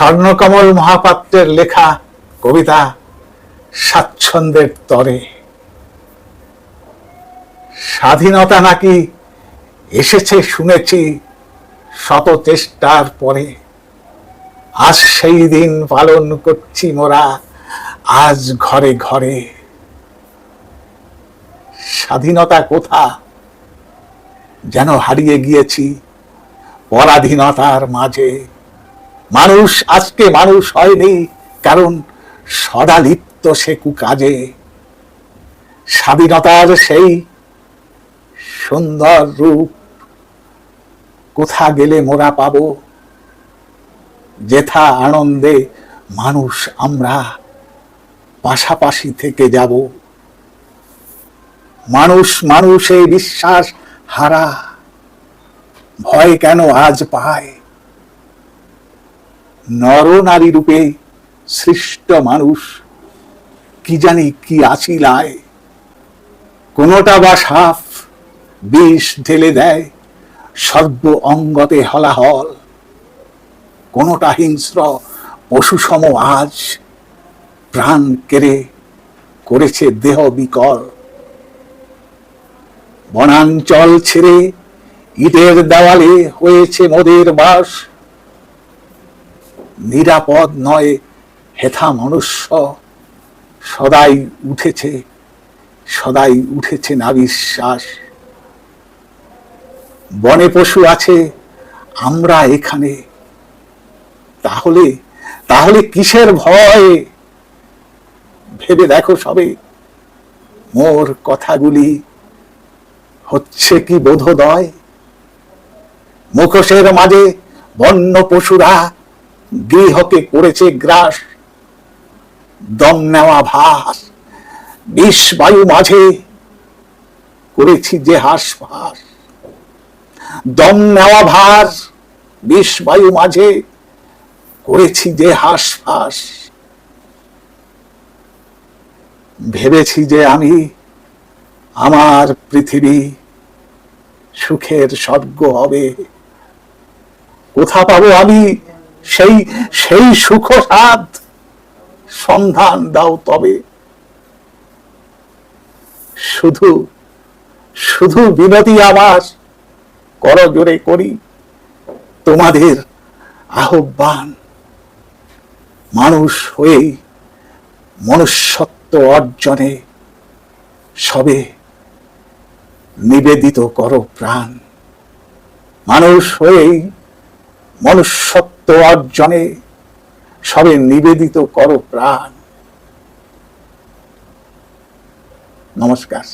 স্বর্ণকমল মহাপাত্রের লেখা কবিতা স্বাচ্ছন্দ্যের তরে। স্বাধীনতা নাকি এসেছে শুনেছি শত চেষ্টার পরে। আজ সেই দিন পালন করছি মোরা, আজ ঘরে ঘরে। স্বাধীনতা কোথা? যেন হারিয়ে গিয়েছি পরাধীনতার মাঝে। মানুষ আজকে মানুষ হয়নি, কারণ সদা লিপ্ত সে কুকাজে। স্বাধীনতার সেই সুন্দর রূপ কোথা গেলে মোরা পাব? যেথা আনন্দে মানুষ আমরা পাশাপাশি থেকে যাব। মানুষ মানুষে বিশ্বাস হারা, ভয় কেন আজ পায়? নর নারী রূপে সৃষ্ট মানুষ কি জানি কি আছিলায়? কোনোটা বা সাপ বিষ ঢেলে দেয় সর্ব অঙ্গতে হলাহল। কোনোটা হিংস্র পশুসম আজ প্রাণ কেড়ে করেছে দেহ বিকল। বনাঞ্চল ছেড়ে ইটের দেওয়ালে হয়েছে মোদের বাস। নিরাপদ নয় হেথা মনুষ্য। সদাই উঠেছে সদাই উঠেছে না বিশ্বাস। বনে পশু আছে, আমরা এখানে। তাহলে তাহলে কিসের ভয়? ভেবে দেখো সবে। মোর কথাগুলি হচ্ছে কি বোধোদয়? মুখোশের মাঝে বন্য পশুরা গৃহকে করেছে গ্রাস। দম নেওয়া ভাস বিষ বায়ু মাঝে করেছি যে হাস হাসফাস। দম নেওয়া ভার, বিষ বায়ু মাঝে করেছি যে হাস হাসফাস। ভেবেছি যে আমি আমার পৃথিবী সুখের স্বর্গ হবে। কোথা পাবো আমি? সেই সেই সুখ সন্ধান দাও তবে। শুধু শুধু বিনতি আমার করজোরে করি তোমাদের আহ্বান। মানুষ হয়েই মনুষ্যত্ব অর্জনে সবে নিবেদিত করো প্রাণ। মানুষ হয়েই মনুষ্যত্ব অর্জনে সবে নিবেদিত কর প্রাণ। নমস্কার।